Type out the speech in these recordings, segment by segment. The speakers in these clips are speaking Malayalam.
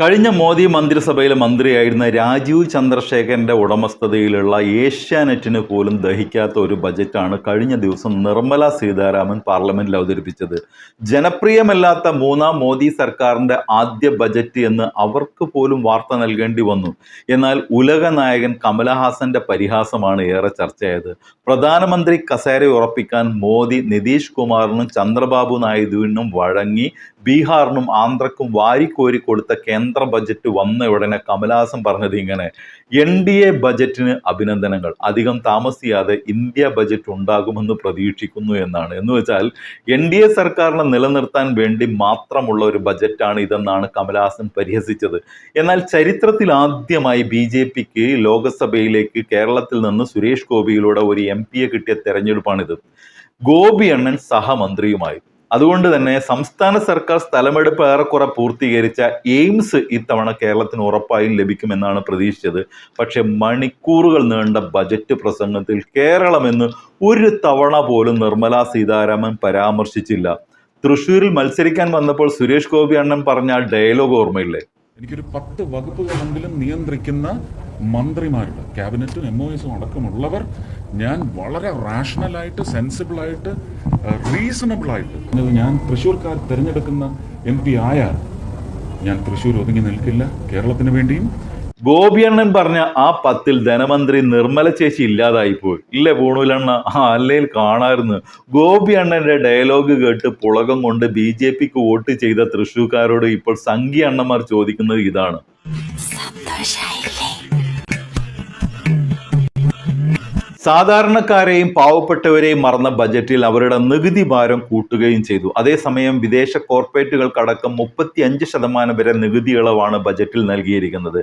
കഴിഞ്ഞ മോദി മന്ത്രിസഭയിലെ മന്ത്രിയായിരുന്ന രാജീവ് ചന്ദ്രശേഖരന്റെ ഉടമസ്ഥതയിലുള്ള ഏഷ്യാനെറ്റിന് പോലും ദഹിക്കാത്ത ഒരു ബജറ്റാണ് കഴിഞ്ഞ ദിവസം നിർമ്മല സീതാരാമൻ പാർലമെന്റിൽ അവതരിപ്പിച്ചത്. ജനപ്രിയമല്ലാത്ത മൂന്നാം മോദി സർക്കാരിന്റെ ആദ്യ ബജറ്റ് എന്ന് അവർക്ക് പോലും വാർത്ത നൽകേണ്ടി വന്നു. എന്നാൽ ഉലക നായകൻ കമലഹാസന്റെ പരിഹാസമാണ് ഏറെ ചർച്ചയായത്. പ്രധാനമന്ത്രി കസേര ഉറപ്പിക്കാൻ മോദി നിതീഷ് കുമാറിനും ചന്ദ്രബാബു നായിഡുവിനും വഴങ്ങി ബീഹാറിനും ആന്ധ്രക്കും വാരിക്കോരി കൊടുത്ത കേന്ദ്ര ബജറ്റ് വന്ന ഉടനെ കമലഹാസൻ പറഞ്ഞത് ഇങ്ങനെ എൻ ഡി എ ബജറ്റിന് അഭിനന്ദനങ്ങൾ. അധികം താമസിയാതെ ഇന്ത്യ ബജറ്റ് ഉണ്ടാകുമെന്ന് പ്രതീക്ഷിക്കുന്നു എന്നാണ്. എന്ന് വെച്ചാൽ എൻ ഡി എ സർക്കാരിനെ നിലനിർത്താൻ വേണ്ടി മാത്രമുള്ള ഒരു ബജറ്റാണ് ഇതെന്നാണ് കമലഹാസൻ പരിഹസിച്ചത്. എന്നാൽ ചരിത്രത്തിൽ ആദ്യമായി ബി ജെ പിക്ക് ലോകസഭയിലേക്ക് കേരളത്തിൽ നിന്ന് സുരേഷ് ഗോപിയിലൂടെ ഒരു എം പിയെ കിട്ടിയ തെരഞ്ഞെടുപ്പാണിത്. ഗോപി അണ്ണൻ സഹമന്ത്രിയുമായി അതുകൊണ്ട് തന്നെ സംസ്ഥാന സർക്കാർ സ്ഥലമെടുപ്പ് ഏറെക്കുറെ പൂർത്തീകരിച്ച എയിംസ് ഇത്തവണ കേരളത്തിന് ഉറപ്പായും ലഭിക്കുമെന്നാണ് പ്രതീക്ഷിച്ചത്. പക്ഷേ മണിക്കൂറുകൾ നീണ്ട ബജറ്റ് പ്രസംഗത്തിൽ കേരളമെന്ന് ഒരു തവണ പോലും നിർമ്മല സീതാരാമൻ പരാമർശിച്ചില്ല. തൃശ്ശൂരിൽ മത്സരിക്കാൻ വന്നപ്പോൾ സുരേഷ് ഗോപി അണ്ണൻ പറഞ്ഞ ഡയലോഗ് ഓർമ്മയില്ലേ? എനിക്കൊരു പത്ത് വകുപ്പുകളെങ്കിലും നിയന്ത്രിക്കുന്ന മന്ത്രിമാരുണ്ട്. ക്യാബിനറ്റും എം ഒ എസും അടക്കമുള്ളവർ ഞാൻ വളരെ റാഷണലായിട്ട് സെൻസിബിളായിട്ട് റീസണബിളായിട്ട് ഞാൻ തൃശ്ശൂർക്കാർ തിരഞ്ഞെടുക്കുന്ന എം പി ആയാൽ ഞാൻ തൃശ്ശൂർ ഒതുങ്ങി നിൽക്കില്ല. കേരളത്തിന് വേണ്ടിയും. ഗോപിയണ്ണൻ പറഞ്ഞ ആ പത്തിൽ ധനമന്ത്രി നിർമ്മല ചേച്ചി ഇല്ലാതായി പോയി. ഇല്ലേ പൂണൂലണ്ണ? ആ അല്ലയിൽ കാണായിരുന്നു. ഗോപിയണ്ണന്റെ ഡയലോഗ് കേട്ട് പുളകം കൊണ്ട് ബി ജെ പിക്ക് വോട്ട് ചെയ്ത തൃശ്ശൂർക്കാരോട് ഇപ്പോൾ സംഘി അണ്ണന്മാർ ചോദിക്കുന്നത് ഇതാണ്. സാധാരണക്കാരെയും പാവപ്പെട്ടവരെയും മറന്ന ബജറ്റിൽ അവരുടെ നികുതി ഭാരം കൂട്ടുകയും ചെയ്തു. അതേസമയം വിദേശ കോർപ്പറേറ്റുകൾക്കടക്കം മുപ്പത്തി അഞ്ച് ശതമാനം വരെ നികുതി ഇളവാണ് ബജറ്റിൽ നൽകിയിരിക്കുന്നത്.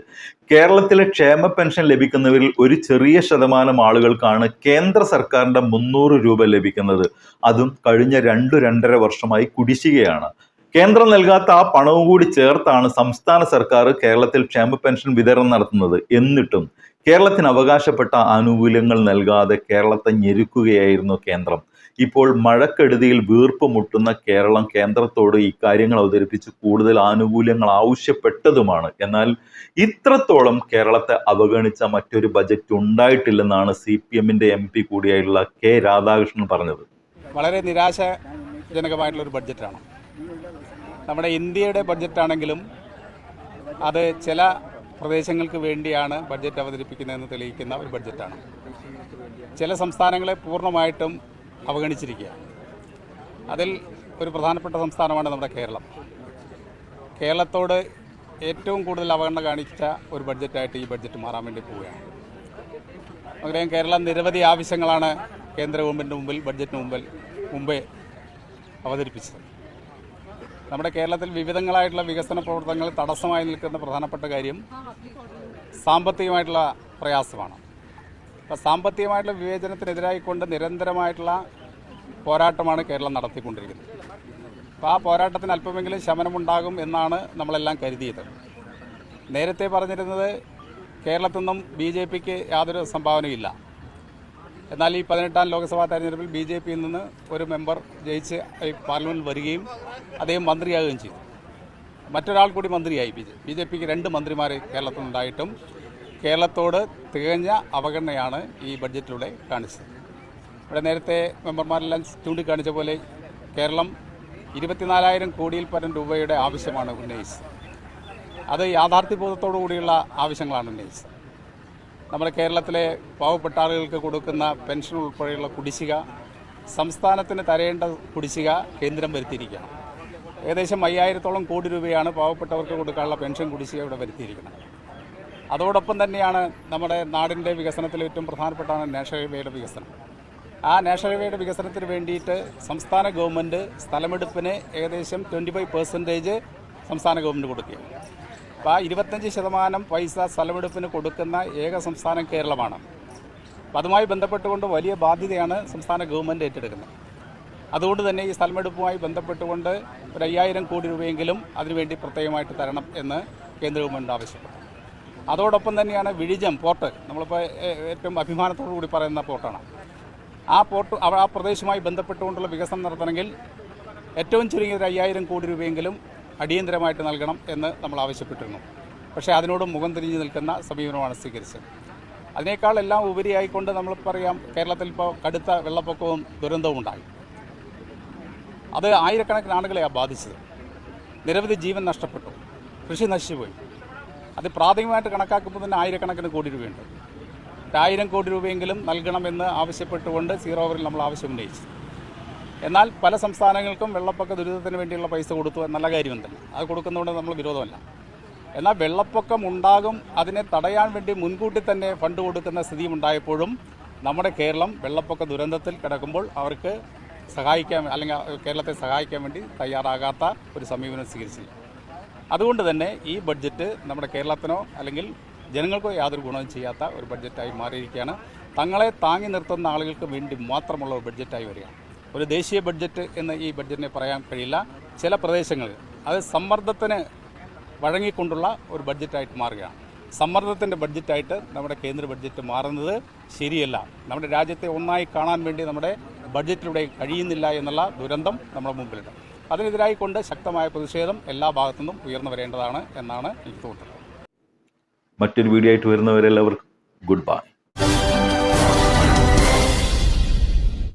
കേരളത്തിലെ ക്ഷേമ പെൻഷൻ ലഭിക്കുന്നവരിൽ ഒരു ചെറിയ ശതമാനം ആളുകൾക്കാണ് കേന്ദ്ര സർക്കാരിന്റെ മുന്നൂറ് രൂപ ലഭിക്കുന്നത്. അതും കഴിഞ്ഞ രണ്ടു രണ്ടര വർഷമായി കുടിശ്ശികയാണ്. കേന്ദ്രം നൽകാത്ത ആ പണവും കൂടി ചേർത്താണ് സംസ്ഥാന സർക്കാർ കേരളത്തിൽ ക്ഷേമ പെൻഷൻ വിതരണം നടത്തുന്നത്. എന്നിട്ടും കേരളത്തിന് അവകാശപ്പെട്ട ആനുകൂല്യങ്ങൾ നൽകാതെ കേരളത്തെ ഞെരുക്കുകയായിരുന്നു കേന്ദ്രം. ഇപ്പോൾ മഴക്കെടുതിയിൽ വീർപ്പ് മുട്ടുന്ന കേരളം കേന്ദ്രത്തോട് ഇക്കാര്യങ്ങൾ അവതരിപ്പിച്ച് കൂടുതൽ ആനുകൂല്യങ്ങൾ ആവശ്യപ്പെട്ടതുമാണ്. എന്നാൽ ഇത്രത്തോളം കേരളത്തെ അവഗണിച്ച മറ്റൊരു ബജറ്റ് ഉണ്ടായിട്ടില്ലെന്നാണ് സി പി എമ്മിന്റെ എം പി കൂടിയായിട്ടുള്ള കെ രാധാകൃഷ്ണൻ പറഞ്ഞത്. വളരെ നിരാശാജനകമായിട്ടുള്ള ഒരു ബഡ്ജറ്റാണ്. നമ്മുടെ ഇന്ത്യയുടെ ബഡ്ജറ്റാണെങ്കിലും അത് ചില പ്രദേശങ്ങൾക്ക് വേണ്ടിയാണ് ബഡ്ജറ്റ് അവതരിപ്പിക്കുന്നതെന്ന് തെളിയിക്കുന്ന ഒരു ബഡ്ജറ്റാണ് ചില സംസ്ഥാനങ്ങളെ പൂർണമായിട്ടും അവഗണിച്ചിരിക്കുക അതിൽ ഒരു പ്രധാനപ്പെട്ട സംസ്ഥാനമാണ് നമ്മുടെ കേരളം. കേരളത്തോട് ഏറ്റവും കൂടുതൽ അവഗണന കാണിച്ച ഒരു ബഡ്ജറ്റായിട്ട് ഈ ബഡ്ജറ്റ് മാറാൻ വേണ്ടി പോവുകയാണ്. നമുക്കറിയാം കേരളം നിരവധി ആവശ്യങ്ങളാണ് കേന്ദ്ര ഗവൺമെന്റ് മുമ്പിൽ ബഡ്ജറ്റിന് മുമ്പിൽ മുമ്പേ അവതരിപ്പിച്ചത്. നമ്മുടെ കേരളത്തിൽ വിവിധങ്ങളായിട്ടുള്ള വികസന പ്രവർത്തനങ്ങൾ തടസ്സമായി നിൽക്കുന്ന പ്രധാനപ്പെട്ട കാര്യം സാമ്പത്തികമായിട്ടുള്ള പ്രയാസമാണ്. അപ്പോൾ സാമ്പത്തികമായിട്ടുള്ള വിവേചനത്തിനെതിരായിക്കൊണ്ട് നിരന്തരമായിട്ടുള്ള പോരാട്ടമാണ് കേരളം നടത്തിക്കൊണ്ടിരിക്കുന്നത്. അപ്പോൾ ആ പോരാട്ടത്തിന് അല്പമെങ്കിലും ശമനമുണ്ടാകും എന്നാണ് നമ്മളെല്ലാം കരുതിയത്. നേരത്തെ പറഞ്ഞിരുന്നത് കേരളത്തിൽ നിന്നും ബി ജെ പിക്ക് യാതൊരു സംഭാവനയില്ല എന്നാൽ ഈ പതിനെട്ടാം ലോക്സഭാ തെരഞ്ഞെടുപ്പിൽ ബി ജെ പിയിൽ നിന്ന് ഒരു മെമ്പർ ജയിച്ച് പാർലമെന്റിൽ വരികയും അദ്ദേഹം മന്ത്രിയാകുകയും ചെയ്തു. മറ്റൊരാൾ കൂടി മന്ത്രിയായി. ബി ജെ ബി ജെ പിക്ക് രണ്ട് മന്ത്രിമാർ കേരളത്തിൽ ഉണ്ടായിട്ടും കേരളത്തോട് തികഞ്ഞ അവഗണനയാണ് ഈ ബഡ്ജറ്റിലൂടെ കാണിച്ചത്. ഇവിടെ നേരത്തെ മെമ്പർമാരെല്ലാം ചൂണ്ടിക്കാണിച്ച പോലെ കേരളം ഇരുപത്തിനാലായിരം കോടിയിൽ പരം രൂപയുടെ ആവശ്യമാണ് ഉന്നയിച്ചത്. അത് യാഥാർത്ഥ്യബോധത്തോടു കൂടിയുള്ള ആവശ്യങ്ങളാണ് ഉന്നയിച്ചത്. നമ്മുടെ കേരളത്തിലെ പാവപ്പെട്ട ആളുകൾക്ക് കൊടുക്കുന്ന പെൻഷൻ ഉൾപ്പെടെയുള്ള കുടിശ്ശിക സംസ്ഥാനത്തിന് തരേണ്ട കുടിശ്ശിക കേന്ദ്രം വരുത്തിയിരിക്കുകയാണ്. ഏകദേശം അയ്യായിരത്തോളം കോടി രൂപയാണ് പാവപ്പെട്ടവർക്ക് കൊടുക്കാനുള്ള പെൻഷൻ കുടിശ്ശിക ഇവിടെ വരുത്തിയിരിക്കുന്നത്. അതോടൊപ്പം തന്നെയാണ് നമ്മുടെ നാടിന്റെ വികസനത്തിൽ ഏറ്റവും പ്രധാനപ്പെട്ടാണ് നാഷണൽ ഹൈവേയുടെ വികസനം. ആ നാഷണൽ ഹൈവേയുടെ വികസനത്തിന് വേണ്ടിയിട്ട് സംസ്ഥാന ഗവൺമെന്റ് സ്ഥലമെടുപ്പിന് ഏകദേശം ട്വന്റി ഫൈവ് പെർസെന്റേജ് സംസ്ഥാന ഗവൺമെന്റ് കൊടുക്കുകയാണ്. അപ്പോൾ ആ ഇരുപത്തഞ്ച് ശതമാനം പൈസ സ്ഥലമെടുപ്പിന് കൊടുക്കുന്ന ഏക സംസ്ഥാനം കേരളമാണ്. അപ്പോൾ അതുമായി ബന്ധപ്പെട്ടുകൊണ്ട് വലിയ ബാധ്യതയാണ് സംസ്ഥാന ഗവൺമെന്റ് ഏറ്റെടുക്കുന്നത്. അതുകൊണ്ട് തന്നെ ഈ സ്ഥലമെടുപ്പുമായി ബന്ധപ്പെട്ടുകൊണ്ട് ഒരു അയ്യായിരം കോടി രൂപയെങ്കിലും അതിനുവേണ്ടി പ്രത്യേകമായിട്ട് തരണം എന്ന് കേന്ദ്ര ഗവൺമെന്റ് ആവശ്യപ്പെട്ടു. അതോടൊപ്പം തന്നെയാണ് വിഴിജം പോർട്ട് നമ്മളിപ്പോൾ ഏറ്റവും അഭിമാനത്തോടു കൂടി പറയുന്ന പോർട്ടാണ്. ആ പോർട്ട് ആ പ്രദേശവുമായി ബന്ധപ്പെട്ടുകൊണ്ടുള്ള വികസനം നടത്തണമെങ്കിൽ ഏറ്റവും ചുരുങ്ങിയ ഒരു അയ്യായിരം കോടി രൂപയെങ്കിലും അടിയന്തരമായിട്ട് നൽകണം എന്ന് നമ്മൾ ആവശ്യപ്പെട്ടിരുന്നു. പക്ഷേ അതിനോട് മുഖം തിരിഞ്ഞു നിൽക്കുന്ന സമീപനമാണ് സ്വീകരിച്ചത്. അതിനേക്കാൾ എല്ലാം ഉപരിയായിക്കൊണ്ട് നമ്മൾ പറയാം കേരളത്തിൽ ഇപ്പോൾ കടുത്ത വെള്ളപ്പൊക്കവും ദുരന്തവും ഉണ്ടായി. അത് ആയിരക്കണക്കിന് ആളുകളെയാണ് ബാധിച്ചത്. നിരവധി ജീവൻ നഷ്ടപ്പെട്ടു. കൃഷി നശിച്ചുപോയി. അത് പ്രാഥമികമായിട്ട് കണക്കാക്കുമ്പോൾ തന്നെ ആയിരക്കണക്കിന് കോടി രൂപയുണ്ട്. ഒരായിരം കോടി രൂപയെങ്കിലും നൽകണമെന്ന് ആവശ്യപ്പെട്ടുകൊണ്ട് സീറോ ഓവറിൽ നമ്മൾ ആവശ്യം ഉന്നയിച്ചു. എന്നാൽ പല സംസ്ഥാനങ്ങൾക്കും വെള്ളപ്പൊക്ക ദുരിതത്തിന് വേണ്ടിയുള്ള പൈസ കൊടുത്തു നല്ല കാര്യം തന്നെ. അത് കൊടുക്കുന്നതുകൊണ്ട് നമ്മൾ വിരോധമല്ല. എന്നാൽ വെള്ളപ്പൊക്കം ഉണ്ടാകും അതിനെ തടയാൻ വേണ്ടി മുൻകൂട്ടി തന്നെ ഫണ്ട് കൊടുക്കുന്ന സ്ഥിതിയും ഉണ്ടായപ്പോഴും നമ്മുടെ കേരളം വെള്ളപ്പൊക്ക ദുരന്തത്തിൽ കിടക്കുമ്പോൾ അവർക്ക് സഹായിക്കാൻ അല്ലെങ്കിൽ കേരളത്തെ സഹായിക്കാൻ വേണ്ടി തയ്യാറാകാത്ത ഒരു സമീപനം സ്വീകരിച്ചില്ല. അതുകൊണ്ട് തന്നെ ഈ ബഡ്ജറ്റ് നമ്മുടെ കേരളത്തിനോ അല്ലെങ്കിൽ ജനങ്ങൾക്കോ യാതൊരു ഗുണവും ചെയ്യാത്ത ഒരു ബഡ്ജറ്റായി മാറിയിരിക്കുകയാണ്. തങ്ങളെ താങ്ങി നിർത്തുന്ന ആളുകൾക്ക് വേണ്ടി മാത്രമുള്ള ഒരു ബഡ്ജറ്റായി വരികയാണ്. ഒരു ദേശീയ ബഡ്ജറ്റ് എന്ന് ഈ ബഡ്ജറ്റിനെ പറയാൻ കഴിയില്ല. ചില പ്രദേശങ്ങളിൽ അത് സമ്മർദ്ദത്തിന് വഴങ്ങിക്കൊണ്ടുള്ള ഒരു ബഡ്ജറ്റായിട്ട് മാറുകയാണ്. സമ്മർദ്ദത്തിന്റെ ബഡ്ജറ്റായിട്ട് നമ്മുടെ കേന്ദ്ര ബഡ്ജറ്റ് മാറുന്നത് ശരിയല്ല. നമ്മുടെ രാജ്യത്തെ ഒന്നായി കാണാൻ വേണ്ടി നമ്മുടെ ബഡ്ജറ്റിലൂടെ കഴിയുന്നില്ല എന്നുള്ള ദുരന്തം നമ്മുടെ മുമ്പിലുണ്ട്. അതിനെതിരായി കൊണ്ട് ശക്തമായ പ്രതിഷേധം എല്ലാ ഭാഗത്തു നിന്നും ഉയർന്നു വരേണ്ടതാണ് എന്നാണ് എനിക്ക് തോന്നുന്നത്. മറ്റൊരു വീഡിയോ ആയിട്ട് വരുന്നവരെല്ലാവർക്കും ഗുഡ് ബൈ.